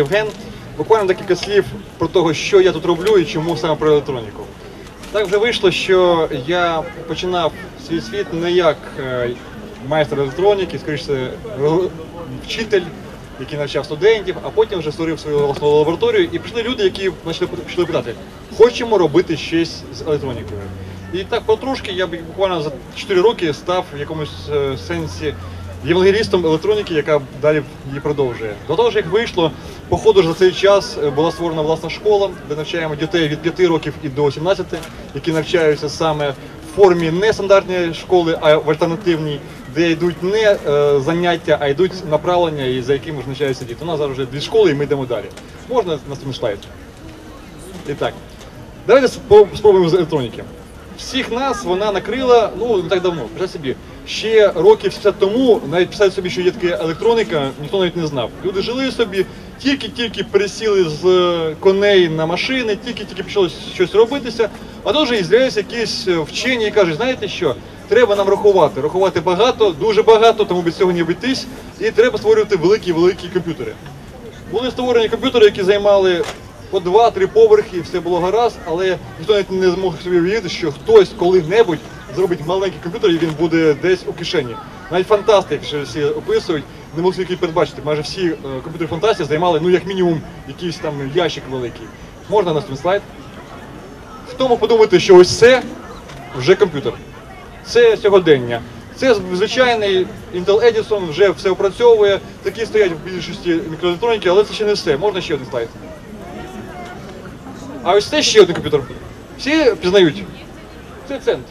Євген. Буквально декілька слів про того, що я тут роблю і чому саме про електроніку. Так вже вийшло, що я починав свій світ не як е, майстер електроніки, скоріше вчитель, який навчав студентів, а потім вже створив свою власну лабораторію. І прийшли люди, які почали питати, хочемо робити щось з електронікою. І так потрошки я буквально за 4 роки став в якомусь е, сенсі євангелістом електроніки, яка далі її продовжує. До того ж, як вийшло, по ходу ж за цей час е, була створена власна школа, де навчаємо дітей від 5 років і до 17, які навчаються саме в формі не стандартної школи, а в альтернативній, де йдуть не е, заняття, а йдуть направлення, і за якими ж навчаються діти. У нас зараз вже дві школи, і ми йдемо далі. Можна наступний слайд? І так, давайте спробуємо з електроніки. Всіх нас вона накрила ну не так давно. Представте собі, ще років 70 тому, навіть писати собі, що є така електроніка, ніхто навіть не знав. Люди жили собі, тільки-тільки пересіли з е, коней на машини, тільки-тільки почало щось робитися. А тут вже з'являються якісь е, вчені і кажуть, знаєте що? Треба нам рахувати. Рахувати багато, дуже багато, тому без цього не обійтись. І треба створювати великі-великі комп'ютери. Були створені комп'ютери, які займали по два-три поверхи, все було гаразд, але ніхто навіть не змог собі уявити, що хтось коли-небудь зробить маленький комп'ютер і він буде десь у кишені. Навіть фантасти, якщо всі описують, не могли собі передбачити. Майже всі е, комп'ютери фантастії займали ну як мінімум якийсь там ящик великий. Можна наступний слайд? Хто мог подумати, що ось це вже комп'ютер? Це сьогодення. Це звичайний Intel Edison, вже все опрацьовує. Такі стоять в більшості мікроелектроніки, але це ще не все. Можна ще один слайд. А ось це ще один комп'ютер. Всі пізнають. Це цент.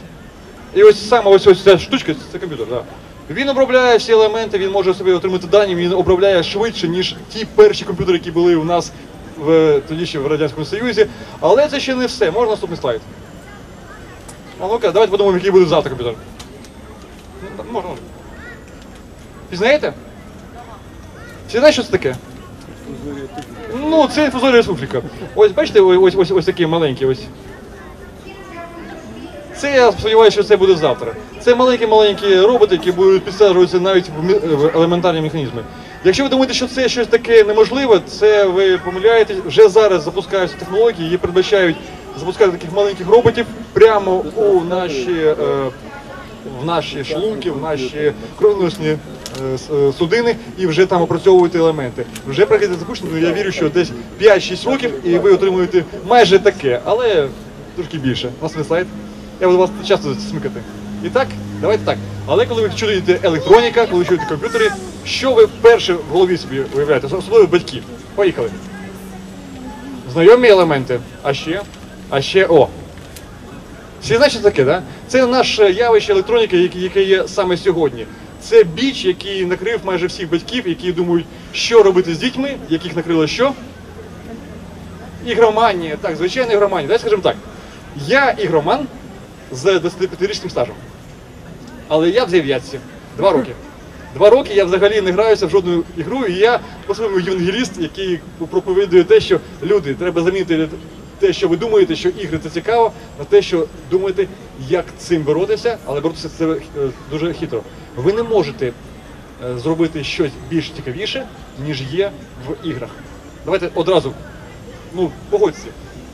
І ось саме ось, ось ця штучка це комп'ютер. Да. Він обробляє всі елементи, він може собі отримати дані, він обробляє швидше, ніж ті перші комп'ютери, які були у нас в, тоді ще в Радянському Союзі. Але це ще не все. Можна наступний слайд. А ну-ка, давайте подумаємо, який буде завтра комп'ютер. Ну, можна. Пізнаєте? Всі знають, що це таке? Ну, це інфузорія республіка. Ось бачите, ось, ось, ось, ось такі ось. Це я сподіваюся, що це буде завтра. Це маленькі-маленькі роботи, які будуть підсаджуватися навіть в, елементарні механізми. Якщо ви думаєте, що це щось таке неможливе, це ви помиляєтесь. Вже зараз запускаються технології, які передбачають запускати таких маленьких роботів прямо у наші. Е, в наші шлунки, в наші кровоносні е, е, судини і вже там опрацьовувати елементи. Вже проходить запущено, я вірю, що десь 5-6 років і ви отримуєте майже таке, але трошки більше. Наступний слайд. Я буду вас часто смикати. І так, давайте так. Але коли ви чуєте електроніка, коли ви чуєте комп'ютери, що ви перше в голові собі уявляєте, особливо батьки. Поїхали. Знайомі елементи. А ще? А ще о. Всі знають, що таке, да? Це наше явище електроніки, яке, є саме сьогодні. Це біч, який накрив майже всіх батьків, які думають, що робити з дітьми, яких накрило що? Ігроманія, так, звичайно, ігроманія. Давайте скажемо так. Я ігроман з 25-річним стажем. Але я в дев'ятці. Два роки. Два роки я взагалі не граюся в жодну ігру, і я по-своєму євангеліст, який проповідує те, що люди, треба замінити те, що ви думаєте, що ігри це цікаво, на те, що думаєте, як цим боротися, але боротися це е, дуже хитро. Ви не можете е, зробити щось більш цікавіше, ніж є в іграх. Давайте одразу ну, погодьтеся,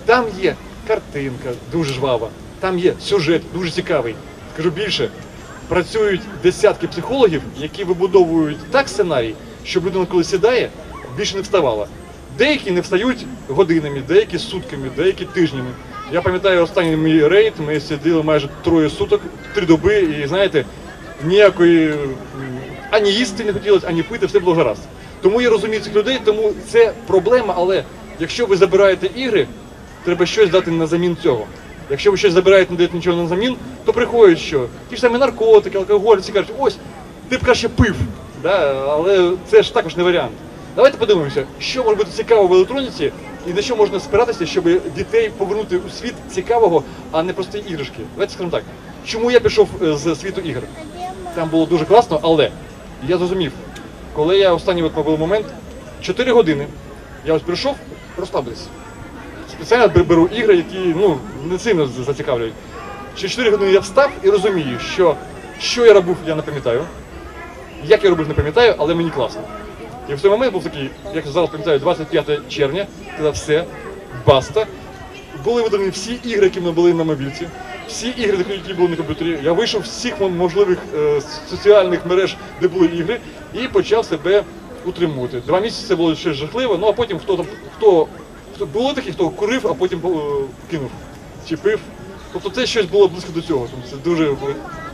там є картинка дуже жвава, там є сюжет дуже цікавий. Скажу більше, працюють десятки психологів, які вибудовують так сценарій, щоб людина, коли сідає, більше не вставала. Деякі не встають годинами, деякі сутками, деякі тижнями. Я пам'ятаю останній мій рейд, ми сиділи майже троє суток, три доби, і знаєте, ніякої ані їсти не хотілося, ані пити, все було гаразд. Тому я розумію цих людей, тому це проблема, але якщо ви забираєте ігри, треба щось дати на замін цього. Якщо ви щось забираєте, не даєте нічого на замін, то приходять що? Ті ж самі наркотики, алкоголь, всі кажуть, ось, ти б краще пив. Да? Але це ж також не варіант. Давайте подивимося, що може бути цікаво в електроніці і на що можна спиратися, щоб дітей повернути у світ цікавого, а не прості іграшки. Давайте скажемо так. Чому я пішов е, з світу ігр? Там було дуже класно, але я зрозумів, коли я останній от момент, 4 години я ось прийшов розслабитися. Спеціально бер- беру ігри, які ну, не сильно зацікавлюють. Через 4 години я встав і розумію, що що я робив, я не пам'ятаю. Як я робив, не пам'ятаю, але мені класно. І в той момент був такий, як зараз пам'ятаю, 25 червня, сказав все, баста. Були видані всі ігри, які були на мобільці, всі ігри, які були на комп'ютері. Я вийшов з всіх можливих е, соціальних мереж, де були ігри, і почав себе утримувати. Два місяці це було ще жахливо, ну а потім хто там, хто, хто були такі, хто курив, а потім е, кинув, чи пив. Тобто це щось було близько до цього. Тому це дуже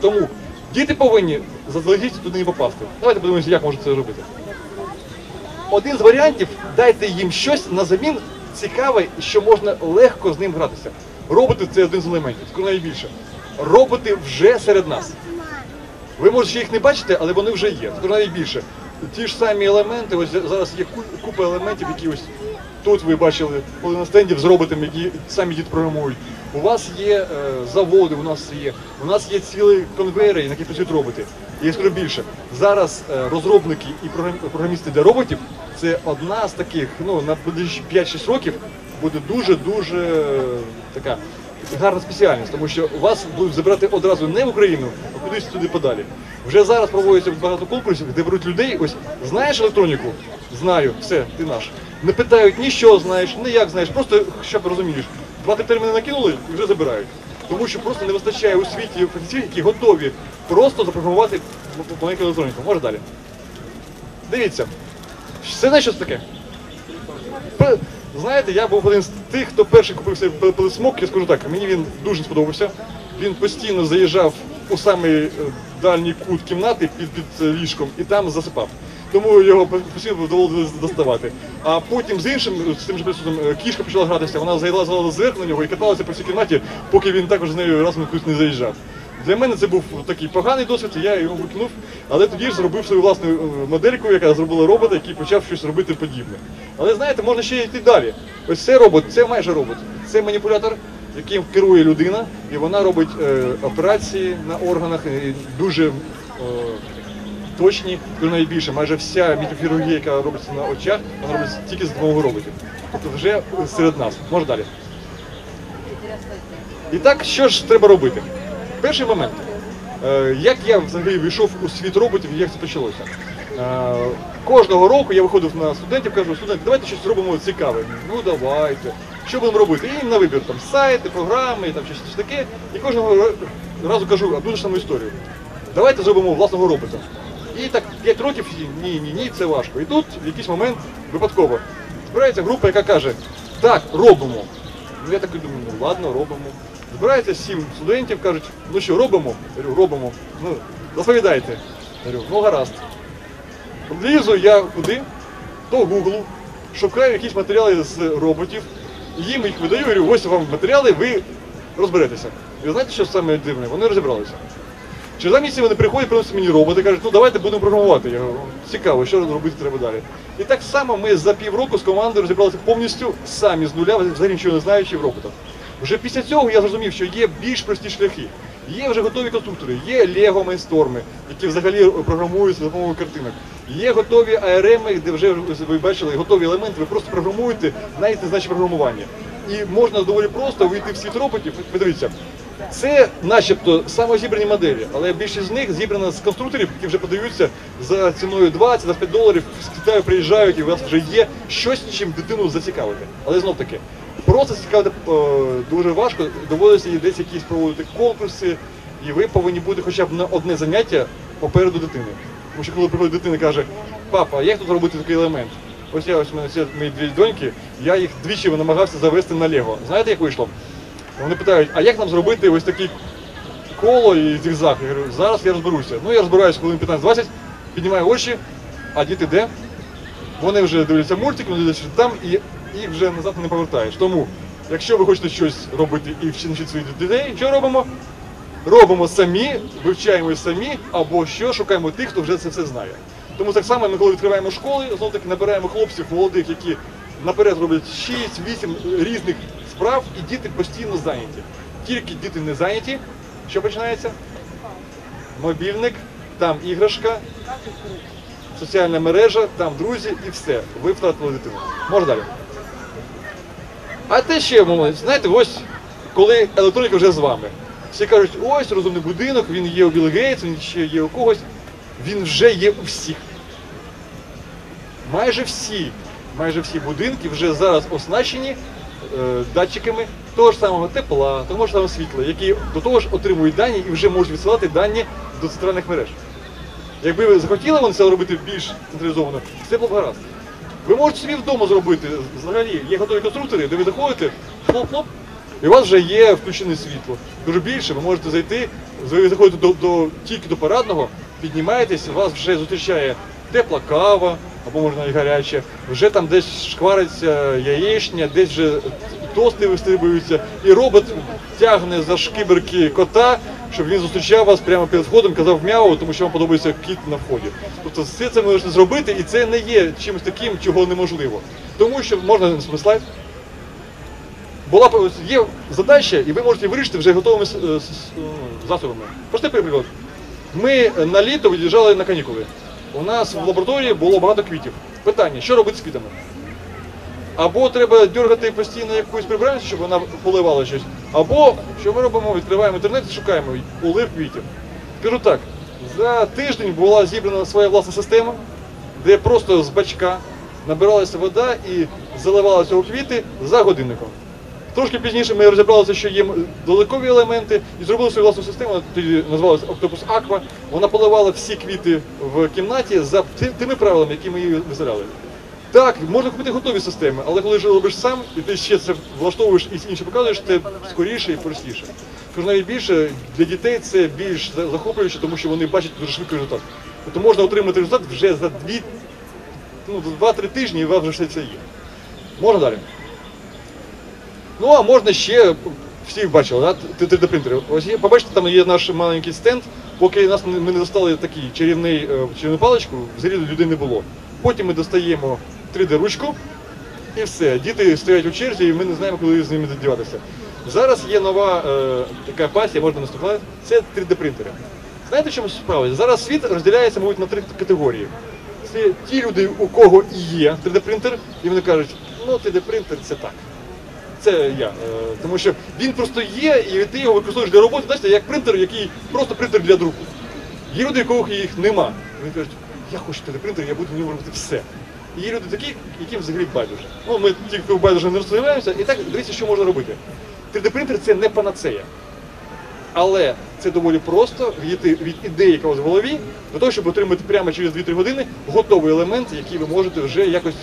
тому діти повинні заздалегідь туди не попасти. Давайте подивимося, як можна це робити. Один з варіантів дайте їм щось на замін цікаве, що можна легко з ним гратися. Роботи це один з елементів, скоро найбільше. Роботи вже серед нас. Ви можете ще їх не бачите, але вони вже є. Скоро навіть більше. Ті ж самі елементи, ось зараз є купа елементів, які ось тут ви бачили, коли на стенді з роботами, які самі діти програмують. У вас є е, заводи, у нас є. У нас є цілі конвейери, на які працюють роботи. Є скоро більше. Зараз е, розробники і програм- програмісти для роботів це одна з таких, ну на ближчі 5-6 років буде дуже-дуже е, така гарна спеціальність, тому що вас будуть забирати одразу не в Україну, а кудись туди подалі. Вже зараз проводяться багато конкурсів, де беруть людей. Ось знаєш електроніку? Знаю, все, ти наш. Не питають ні що знаєш, ні як знаєш, просто щоб розумієш. Два-три терміни накинули і вже забирають. Тому що просто не вистачає у світі фахівців, які готові просто запрограмувати маленьку електроніку. Може далі. Дивіться, це знаєш, що це таке? Знаєте, я був один з тих, хто перший купив собі пе- пилисмок, я скажу так, мені він дуже сподобався. Він постійно заїжджав у самий е, дальній кут кімнати під, під е, ліжком і там засипав. Тому його по- постійно доводилось доставати. А потім з іншим, з тим же присутнім, е, кішка почала гратися, вона залазила зверху на нього і каталася по всій кімнаті, поки він також з нею разом кудись не заїжджав. Для мене це був такий поганий досвід, і я його викинув, але тоді ж зробив свою власну е, модельку, яка зробила робота, який почав щось робити подібне. Але знаєте, можна ще йти далі. Ось це робот, це майже робот. Це маніпулятор, яким керує людина, і вона робить е, операції на органах дуже е, точні, дуже найбільше. Майже вся мікрохірургія, яка робиться на очах, вона робиться тільки з допомогою роботів. Тобто вже серед нас. Може далі. І так, що ж треба робити? Перший момент. Е, Як я взагалі вийшов у світ роботів і як це почалося? Е, Кожного року я виходив на студентів, кажу, студенти, давайте щось зробимо цікаве. Ну давайте. Що будемо робити? І на вибір там сайти, програми, там щось таке. І кожного ра- разу кажу одну ж саму історію. Давайте зробимо власного робота. І так 5 років ні, ні, ні, це важко. І тут в якийсь момент випадково збирається група, яка каже, так, робимо. Ну я так і думаю, ну ладно, робимо. Збирається сім студентів, кажуть, ну що, робимо? Я говорю, робимо. Ну, розповідайте. Я говорю, ну гаразд. Лізу я куди? До Гуглу, шукаю якісь матеріали з роботів, їм їх видаю, говорю, ось вам матеріали, ви розберетеся. І знаєте, що саме дивне? Вони розібралися. Через два вони приходять, приносять мені роботи, кажуть, ну давайте будемо програмувати. Я говорю, цікаво, що робити треба далі. І так само ми за півроку з командою розібралися повністю самі з нуля, взагалі нічого не знаючи в роботах. Вже після цього я зрозумів, що є більш прості шляхи. Є вже готові конструктори, є Lego Mindstorm, які взагалі програмуються за допомогою картинок. Є готові ARM, де вже ви бачили готові елементи, ви просто програмуєте, навіть не знаючи програмування. І можна доволі просто вийти в світ роботів. Подивіться, це начебто самозібрані моделі, але більшість з них зібрана з конструкторів, які вже подаються за ціною 20-25 доларів, з Китаю приїжджають і у вас вже є щось, чим дитину зацікавити. Але знов таки, просто цікавити е, дуже важко, доводиться їй десь якісь проводити конкурси, і ви повинні бути хоча б на одне заняття попереду дитини. Тому що коли приходить дитина і каже, папа, як тут робити такий елемент? Ось я ось у мене мої дві доньки, я їх двічі намагався завести на Лего. Знаєте, як вийшло? Вони питають, а як нам зробити ось такий коло і зігзаг? Я говорю, зараз я розберуся. Ну я розбираюся хвилин 15-20, піднімаю очі, а діти де? Вони вже дивляться мультик, вони дивляться там і їх вже назад не повертаєш. Тому, якщо ви хочете щось робити і вчити своїх дітей, що робимо? Робимо самі, вивчаємо самі, або що шукаємо тих, хто вже це все знає. Тому так само ми, коли відкриваємо школи, знову таки набираємо хлопців молодих, які наперед роблять 6-8 різних справ, і діти постійно зайняті. Тільки діти не зайняті, що починається? Мобільник, там іграшка, соціальна мережа, там друзі і все. Ви втратили дитину. Може далі. А те ще момент, знаєте, ось коли електроніка вже з вами. Всі кажуть, ось розумний будинок, він є у Білл Гейтс, він ще є у когось, він вже є у всіх. майже всі, майже всі будинки вже зараз оснащені датчиками того ж самого тепла, того ж самого світла, які до того ж отримують дані і вже можуть відсилати дані до центральних мереж. Якби ви захотіли вони це робити більш централізовано, все було б гаразд. Ви можете собі вдома зробити. Взагалі є готові конструктори, де ви заходите, хлоп-хлоп, і у вас вже є включене світло. Дуже більше, ви можете зайти, ви заходите до, до, тільки до парадного, піднімаєтесь, вас вже зустрічає тепла кава, або можна навіть гаряча, вже там десь шквариться яєчня, десь вже тости вистрибуються, і робот тягне за шкиберки кота, щоб він зустрічав вас прямо перед входом, казав мяу, тому що вам подобається кіт на вході. Тобто все це можна зробити, і це не є чимось таким, чого неможливо. Тому що можна слайд. Була є задача, і ви можете вирішити вже готовими е, е, засобами. Простий приклад. Ми на літо виїжджали на канікули. У нас в лабораторії було багато квітів. Питання, що робити з квітами? Або треба дергати постійно якусь прибранцю, щоб вона поливала щось. Або що ми робимо? Відкриваємо інтернет і шукаємо улив квітів. Скажу так, за тиждень була зібрана своя власна система, де просто з бачка набиралася вода і заливалися у квіти за годинником. Трошки пізніше ми розібралися, що є додаткові елементи, і зробили свою власну систему, тоді називалася Octopus Aqua. Вона поливала всі квіти в кімнаті за тими правилами, які ми її виставляли. Так, можна купити готові системи, але коли ж робиш сам, і ти ще це влаштовуєш і інше показуєш, це скоріше і простіше. Кажу, навіть більше для дітей це більш захоплююче, тому що вони бачать дуже швидкий результат. Тобто можна отримати результат вже за ну, 2-3 тижні, і у вас вже все це є. Можна далі. Ну, а можна ще, всі бачили, да? 3D принтери. Ось є, побачите, там є наш маленький стенд. Поки нас ми не достали такий чарівний е, чарівну паличку, взагалі людей не було. Потім ми достаємо 3D ручку і все. Діти стоять у черзі, і ми не знаємо, коли з ними додіватися. Зараз є нова е, така пасія, можна наступати. Це 3D принтери. Знаєте, в чому справа? Зараз світ розділяється, мабуть, на три категорії. Це ті люди, у кого і є 3D принтер, і вони кажуть, ну 3D принтер це так. Це я. Е, Тому що він просто є, і ти його використовуєш для роботи, знаєте, як принтер, який просто принтер для друку. Є люди, кого їх нема. Вони кажуть, я хочу 3D я буду в ньому робити все. І є люди такі, яким взагалі байдуже. Ну, ми тільки байдуже не розстріляємося, і так дивіться, що можна робити. 3D принтер це не панацея. Але це доволі просто від, від ідеї, яка в голові, до того, щоб отримати прямо через 2-3 години готовий елемент, який ви можете вже якось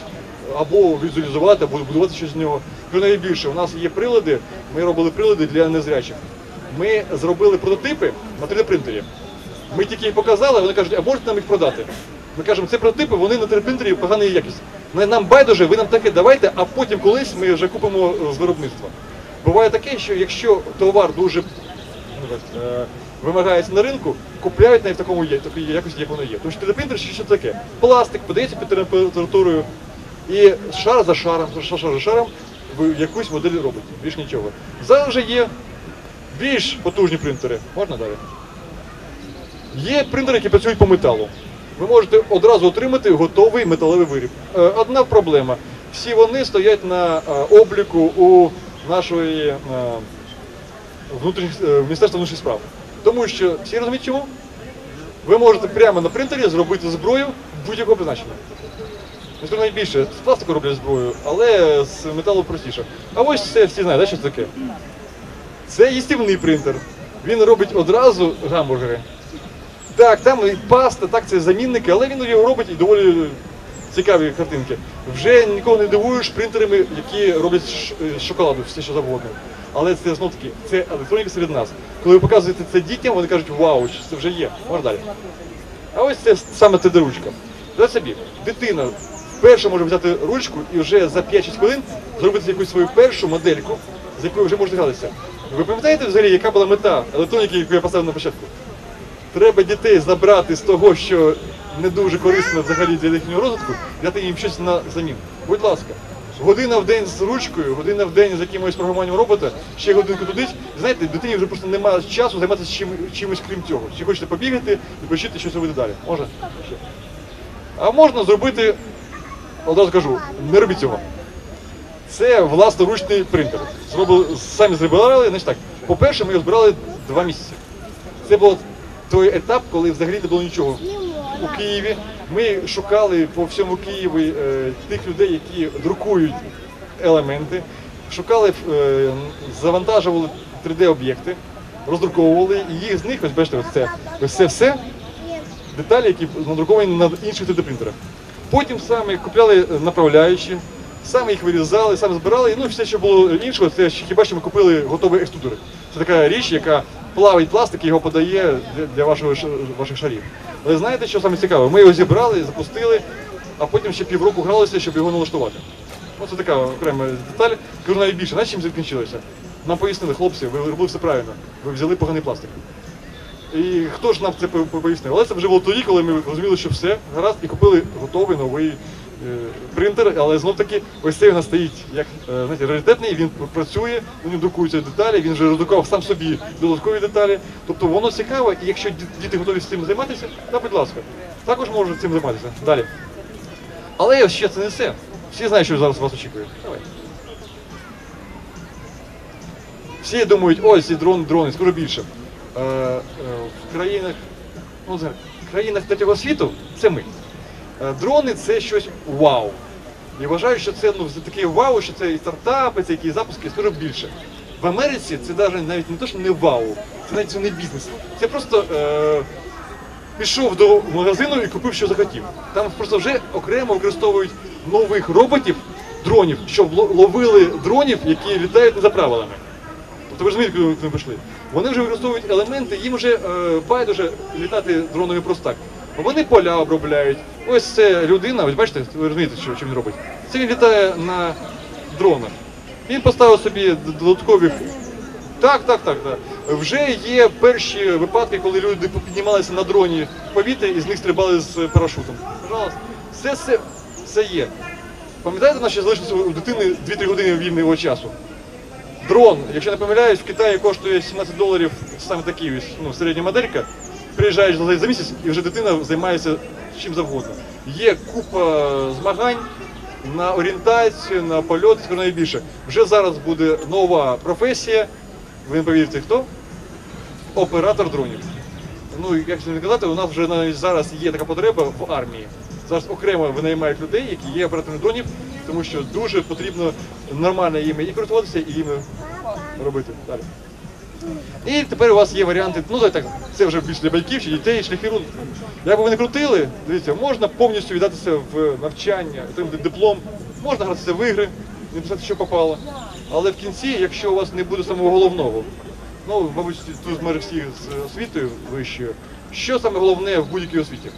або візуалізувати, або будувати щось з нього. Що найбільше, у нас є прилади, ми робили прилади для незрячих. Ми зробили прототипи на 3D принтері. Ми тільки їх показали, вони кажуть, а можете нам їх продати? Ми кажемо, це прототипи, вони на 3D принтері поганої якісті. Нам байдуже, ви нам таке давайте, а потім колись ми вже купимо е, з виробництва. Буває таке, що якщо товар дуже ну, е, вимагається на ринку, купляють навіть в такому є, такій якості, як воно є. Тому що 3D принтер що, що таке? Пластик подається під температурою, і шар за шаром, шар шар за шаром якусь модель робите, більш нічого. Зараз вже є більш потужні принтери. Можна далі? Є принтери, які працюють по металу. Ви можете одразу отримати готовий металевий виріб. Е, Одна проблема. Всі вони стоять на е, обліку у нашої е, внутрішніх Міністерства внутрішніх справ. Тому що всі розуміють чому? Ви можете прямо на принтері зробити зброю будь-якого призначення. Ну, скажу найбільше, з пластику роблять зброю, але з металу простіше. А ось це всі знають, да, що це таке? Це їстівний принтер. Він робить одразу гамбургери. Так, там і паста, так, це замінники, але він його робить і доволі цікаві картинки. Вже нікого не дивуєш принтерами, які роблять з шоколаду, все що завгодно. Але це знов таки, це електроніка серед нас. Коли ви показуєте це дітям, вони кажуть, вау, це вже є. Можна далі. А ось це саме тд ручка. Уявіть собі, дитина вперше може взяти ручку і вже за 5-6 хвилин зробити якусь свою першу модельку, з якою вже можна гратися. Ви пам'ятаєте взагалі, яка була мета електроніки, яку я поставив на початку? Треба дітей забрати з того, що не дуже корисно взагалі для їхнього розвитку, дати їм щось на замін. Будь ласка, година в день з ручкою, година в день з якимось програмуванням робота, ще годинку туди. Знаєте, дитині вже просто немає часу займатися чим, чимось крім цього. Чи хочете побігати і почати щось робити далі? Можна? А можна зробити, одразу кажу, не робіть цього. Це власноручний принтер. Зробили, самі зробили, значить так. По-перше, ми його збирали два місяці. Це був той етап, коли взагалі не було нічого у Києві. Ми шукали по всьому Києві е, тих людей, які друкують елементи, шукали, е, завантажували 3D-об'єкти, роздруковували, і їх з них, ось бачите, ось це, ось це все деталі, які надруковані на інших 3D-принтерах. Потім саме купляли направляючі, саме їх вирізали, саме збирали, ну і все, що було іншого, це хіба що ми купили готові екструдери. Це така річ, яка плавить пластик і його подає для, вашого, ваших шарів. Але знаєте, що саме цікаве? Ми його зібрали, запустили, а потім ще півроку гралися, щоб його налаштувати. Оце така окрема деталь. Кажу навіть більше, знаєте, чим закінчилося? Нам пояснили, хлопці, ви робили все правильно, ви взяли поганий пластик. І хто ж нам це по- по- пояснив? Але це вже було тоді, коли ми розуміли, що все гаразд, і купили готовий новий е, принтер, але знов таки ось цей у нас стоїть як е, знаєте, раритетний, він працює, ньому друкуються деталі, він вже роздрукував сам собі додаткові деталі. Тобто воно цікаве, і якщо діти готові з цим займатися, то будь ласка, також можуть цим займатися. Далі. Але ще це не все. Всі знають, що зараз вас очікує. Давай. Всі думають, ось ці дрон, дрони, скажу більше. Е, е, в країнах, ну, в країнах третього світу це ми. Е, дрони це щось вау. І вважаю, що це ну, таке вау, що це і стартапи, це якісь запуски, скажу більше. В Америці це навіть навіть не те, що не вау, це навіть це не бізнес. Це просто е, пішов до магазину і купив, що захотів. Там просто вже окремо використовують нових роботів, дронів, щоб ловили дронів, які літають не за правилами. Тобто ви розумієте, куди ми прийшли. Вони вже використовують елементи, їм вже е, байдуже літати дронами просто так. Вони поля обробляють. Ось це людина, ось бачите, ви розумієте, що, що він робить. Це він літає на дронах. Він поставив собі д- додаткових. Так, так, так, так. Вже є перші випадки, коли люди піднімалися на дроні в повітря і з них стрибали з парашутом. Пожалуйста. Все, все, все є. Пам'ятаєте, наші залишилися у дитини 2-3 години вільного часу? Дрон, якщо не помиляюсь, в Китаї коштує 17 доларів саме такий ось, ну, середня моделька. Приїжджаєш за за місяць і вже дитина займається чим завгодно. Є купа змагань на орієнтацію, на польот, скажу найбільше. Вже зараз буде нова професія. Ви не повірите, хто? Оператор дронів. Ну, як не казати, у нас вже навіть зараз є така потреба в армії. Зараз окремо винаймають людей, які є операторами дронів, тому що дуже потрібно нормально їми і користуватися, і їми робити далі. І тепер у вас є варіанти, ну так, це вже більш для батьків чи дітей, шляхи розвитку. Як би ви не крутили, дивіться, можна повністю віддатися в навчання, отримати диплом, можна гратися в ігри, не писати, що попало. Але в кінці, якщо у вас не буде самого головного, ну, мабуть, тут майже всі з освітою вищою, що саме головне в будь-якій освіті?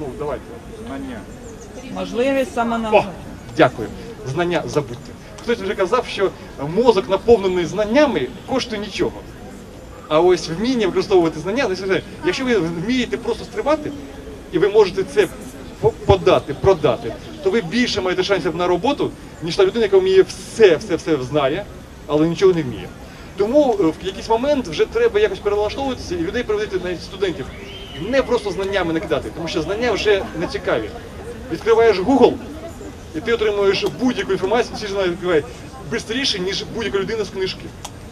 Ну, давайте. Можливість О, самонавчання. дякую. Знання забудьте. Хтось вже казав, що мозок наповнений знаннями коштує нічого. А ось вміння використовувати знання, ну, якщо ви вмієте просто стрибати, і ви можете це по- подати, продати, то ви більше маєте шансів на роботу, ніж та людина, яка вміє все, все, все знає, але нічого не вміє. Тому е, в якийсь момент вже треба якось перелаштовуватися і людей приводити навіть студентів. Не просто знаннями накидати, тому що знання вже не цікаві. Відкриваєш Google, і ти отримуєш будь-яку інформацію, всі ж знають, відкривають, швидше, ніж будь-яка людина з книжки.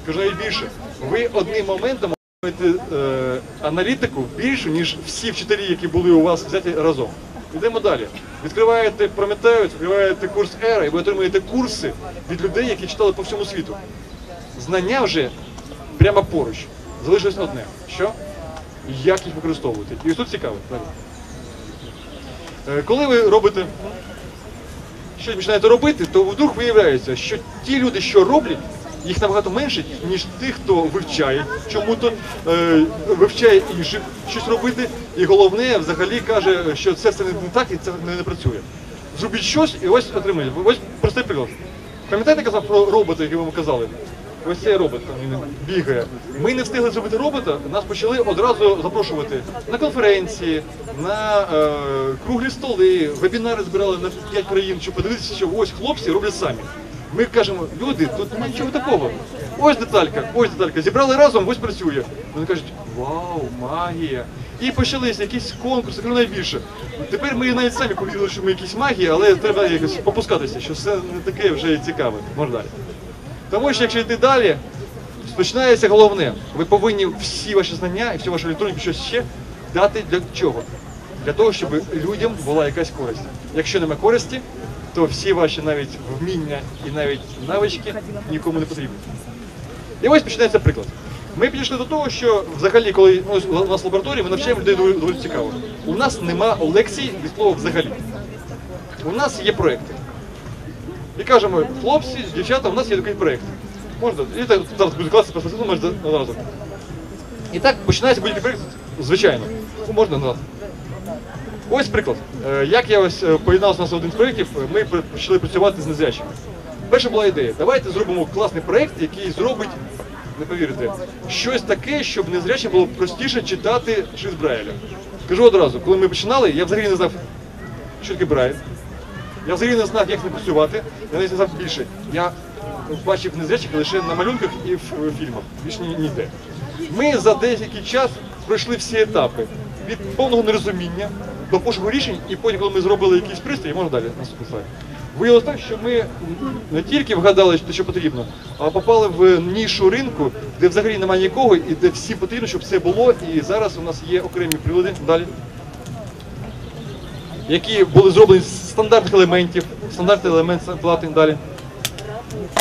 Кажу навіть більше. Ви одним моментом отримуєте е, аналітику більшу, ніж всі вчителі, які були у вас взяті разом. Йдемо далі. Відкриваєте Прометеус, відкриваєте курс Ера, і ви отримуєте курси від людей, які читали по всьому світу. Знання вже прямо поруч. Залишилось одне. Що? Як їх використовувати. І ось тут цікаво. Е, Коли ви робите щось починаєте робити, то вдруг виявляється, що ті люди, що роблять, їх набагато менше, ніж тих, хто вивчає чому-то, е, вивчає інших щось робити, і головне взагалі каже, що це все не так і це не, не працює. Зробіть щось і ось отримаєте. Ось простий приклад. Пам'ятаєте, казав про робота, який вам казали? Ось цей робот бігає. Ми не встигли зробити робота, нас почали одразу запрошувати на конференції, на е, круглі столи, вебінари збирали на 5 країн, щоб подивитися, що ось хлопці роблять самі. Ми кажемо, люди, тут немає нічого такого. Ось деталька, ось деталька. Зібрали разом, ось працює. Вони кажуть, вау, магія. І почалися якісь конкурси, кажу найбільше. Тепер ми навіть самі повірили, що ми якісь магії, але треба якось попускатися, що все не таке вже цікаве. Можна далі. Тому що якщо йти далі, починається головне. Ви повинні всі ваші знання і всю вашу електроніку щось ще дати для чого? для того, щоб людям була якась користь. Якщо немає користі, то всі ваші навіть вміння і навіть навички нікому не потрібні. І ось починається приклад. Ми підійшли до того, що взагалі, коли ну, у нас в лабораторії, ми навчаємо людей доволі, цікаво. У нас нема лекцій від слова взагалі. У нас є проекти. І кажемо, хлопці, дівчата, у нас є такий проект. Можна, і так зараз буде класи ну, може одразу. І так починається будь-який проект, звичайно. Ну, Можна назад. Ось приклад. Е, Як я ось е, поєднався на один з проєктів, е, ми почали працювати з незрячими. Перша була ідея. Давайте зробимо класний проєкт, який зробить, не повірите, щось таке, щоб незрячим було простіше читати шрифт Брайля. Скажу одразу, коли ми починали, я взагалі не знав, що таке Брайль. Я взагалі не знав, як ним працювати. Я навіть не знав більше. Я бачив незрячих лише на малюнках і в фільмах. Більше ні- ніде. Ми за деякий час пройшли всі етапи від повного нерозуміння до пошуку рішень, і потім, коли ми зробили якийсь пристрій, можна далі наступний слайд. Виявилося так, що ми не тільки вгадали, що потрібно, а попали в нішу ринку, де взагалі немає нікого, і де всі потрібно, щоб все було. І зараз у нас є окремі прилади. Далі які були зроблені стандартних елементів, стандартний елемент плати далі.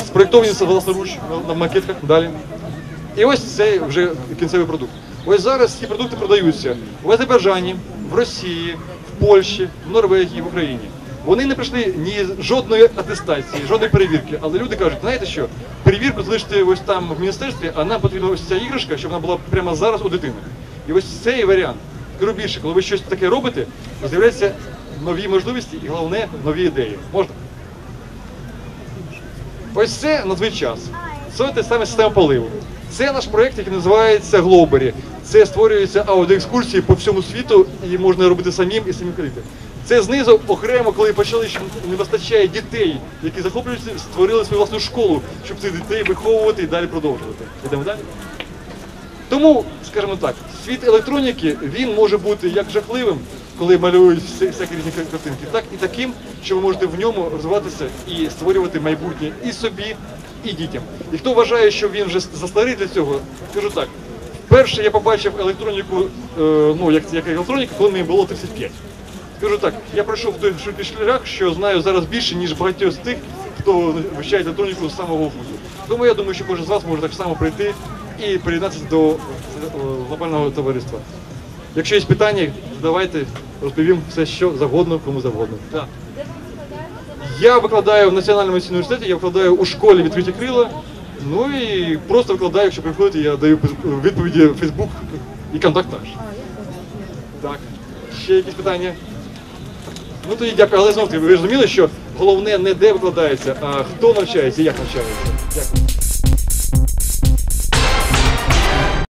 Спроєктовані власноруч на, макетках далі. І ось цей вже кінцевий продукт. Ось зараз ці продукти продаються в Азербайджані, в Росії, в Польщі, в Норвегії, в Україні. Вони не пройшли ні жодної атестації, жодної перевірки. Але люди кажуть, знаєте що, перевірку залиште ось там в міністерстві, а нам потрібна ось ця іграшка, щоб вона була прямо зараз у дитини. І ось цей варіант. Кажу більше, коли ви щось таке робите, з'являються нові можливості і головне нові ідеї. Можна? Ось це на твій час. Це те саме система поливу. Це наш проєкт, який називається Глобері. Це створюються аудіоекскурсії по всьому світу і можна робити самим і самим ходити. Це знизу окремо, коли почали, що не вистачає дітей, які захоплюються, створили свою власну школу, щоб цих дітей виховувати і далі продовжувати. Йдемо далі. Тому, скажімо так, світ електроніки він може бути як жахливим, коли малюють всякі різні картинки, так і таким, що ви можете в ньому розвиватися і створювати майбутнє і собі, і дітям. І хто вважає, що він вже застарий для цього, скажу так. Перше я побачив електроніку, е, ну як, як електроніка, коли мені було 35. Скажу так, я пройшов той шлях, що знаю зараз більше, ніж багатьох з тих, хто вивчає електроніку з самого вузу. Тому я думаю, що кожен з вас може так само прийти і приєднатися до е, глобального товариства. Якщо є питання, задавайте, розповім все, що завгодно, кому завгодно. Так. Я викладаю в Національному університеті, я викладаю у школі відкриті крила. Ну і просто викладаю, якщо приходите, я даю відповіді в Facebook і контакт також. Так. Ще якісь питання? Ну тоді дякую, але знову таки, ви розуміли, що головне не де викладається, а хто навчається і як навчається. Дякую.